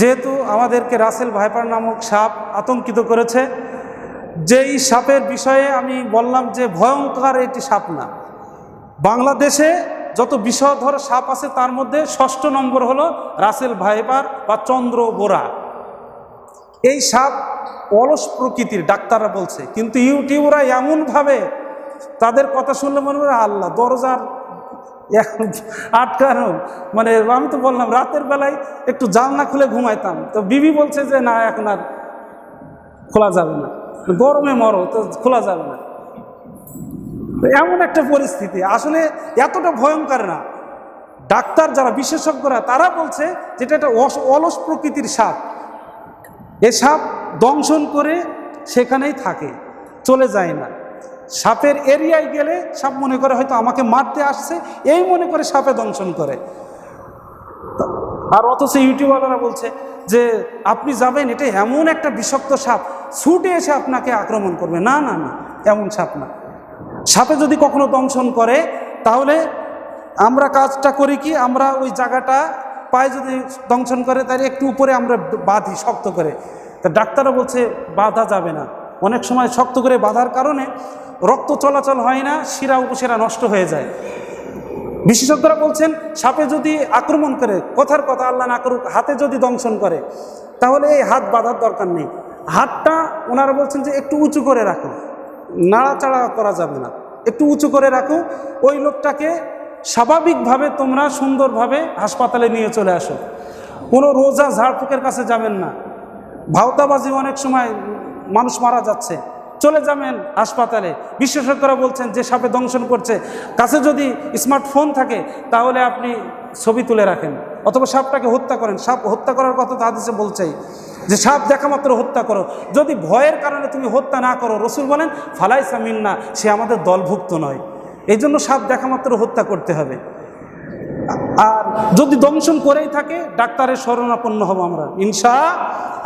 যেহেতু আমাদেরকে Russell viper নামক সাপ আতঙ্কিত করেছে, যেই সাপের বিষয়ে আমি বললাম যে ভয়ঙ্কর এটি সাপ না। বাংলাদেশে যত বিষধর সাপ আছে তার মধ্যে ষষ্ঠ নম্বর হলো রাসেল ভাইপার বা চন্দ্র বোরা। এই সাপ অলস প্রকৃতির, ডাক্তাররা বলছে। কিন্তু ইউটিউবরা এমনভাবে তাদের কথা শুনলে মনে হয় আল্লাহ, দরজার আটকানো। মানে আমি তো বললাম, রাতের বেলায় একটু জানলা খুলে ঘুমাইতাম। তো বিবি বলছে যে, না, এখন আর খোলা যাবে না। গরমে মরো, তো খোলা যাবে না। এমন একটা পরিস্থিতি। আসলে এতটা ভয়ঙ্কর না। ডাক্তার যারা, বিশেষজ্ঞরা, তারা বলছে যেটা একটা অলস প্রকৃতির সাপ। এ সাপ দংশন করে সেখানেই থাকে, চলে যায় না। সাপের এরিয়ায় গেলে সাপ মনে করে হয়তো আমাকে মারতে আসছে, এই মনে করে সাপে দংশন করে। আর অথচ ইউটিউবাররা বলছে যে, আপনি যাবেন, এটা এমন একটা বিষাক্ত সাপ, ছুটে এসে আপনাকে আক্রমণ করবে। না না না, এমন সাপ না। সাপে যদি কখনো দংশন করে, তাহলে আমরা কাজটা করি কি, আমরা ওই জায়গাটা পায়ে যদি দংশন করে তার একটু উপরে আমরা বাঁধি, শক্ত করে। তা ডাক্তারও বলছে, বাঁধা যাবে না। অনেক সময় শক্ত করে বাঁধার কারণে রক্ত চলাচল হয় না, শিরা উপশিরা নষ্ট হয়ে যায়। বিশেষজ্ঞরা বলছেন, সাপে যদি আক্রমণ করে, কথার কথা আল্লাহ না করুক, হাতে যদি দংশন করে, তাহলে এই হাত বাঁধার দরকার নেই। হাতটা ওনারা বলছেন যে একটু উঁচু করে রাখো নাড়াচাড়া করা যাবে না। একটু উঁচু করে রাখো, ওই লোকটাকে স্বাভাবিকভাবে তোমরা সুন্দরভাবে হাসপাতালে নিয়ে চলে আসো। কোনো রোজা ঝাড়ফুকের কাছে যাবেন না। ভাওতাবাজি অনেক সময় মানুষ মারা যাচ্ছে। চলে যাবেন হাসপাতালে। বিশেষজ্ঞরা বলছেন, যে সাপে দংশন করছে, কাছে যদি স্মার্টফোন থাকে, তাহলে আপনি ছবি তুলে রাখেন। অথবা সাপটাকে হত্যা করেন। সাপ হত্যা করার কথা তো হাদিসে বলছেই যে সাপ দেখা মাত্র হত্যা করো। যদি ভয়ের কারণে তুমি হত্যা না করো, রসুল বলেন ফালাই সামিন না সে আমাদের দলভুক্ত নয়। এই জন্য সাপ দেখা মাত্র হত্যা করতে হবে। আর যদি দংশন করেই থাকে, ডাক্তারের শরণাপন্ন হব আমরা, ইনশা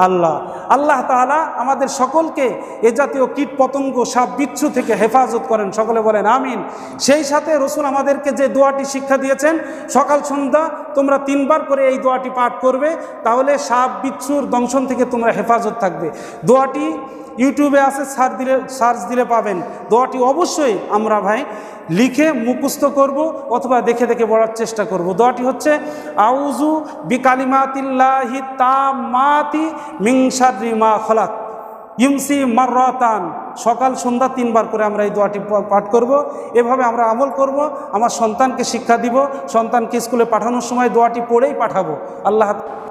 আল্লাহ। আল্লাহ তাআলা আমাদের সকলকে এ জাতীয় কীট পতঙ্গ সাপ বিচ্ছু থেকে হেফাজত করেন। সকলে বলেন, আমিন। সেই সাথে রসুল আমাদেরকে যে দোয়াটি শিক্ষা দিয়েছেন, সকাল সন্ধ্যা তোমরা তিনবার করে এই দোয়াটি পাঠ করবে, তাহলে সাপ বিচ্ছুর দংশন থেকে তোমরা হেফাজত থাকবে। দোয়াটি ইউটিউবে আছে, সার্চ দিলে সার্চ দিলে পাবেন। দোয়াটি অবশ্যই আমরা ভাই লিখে মুখস্থ করব অথবা দেখে দেখে পড়ার চেষ্টা করব। দোয়াটি হচ্ছে আউজু বিকালিমাতিল্লাহি তামাতি মিংসারি মা ইমসি মাররাতান। সকাল, সন্ধ্যা তিনবার করে আমরা এই দোয়াটি পাঠ করব। এভাবে আমরা আমল করব। আমার সন্তানকে শিক্ষা দিব। সন্তানকে স্কুলে পাঠানোর সময় দোয়াটি পড়েই পাঠাবো। আল্লাহ।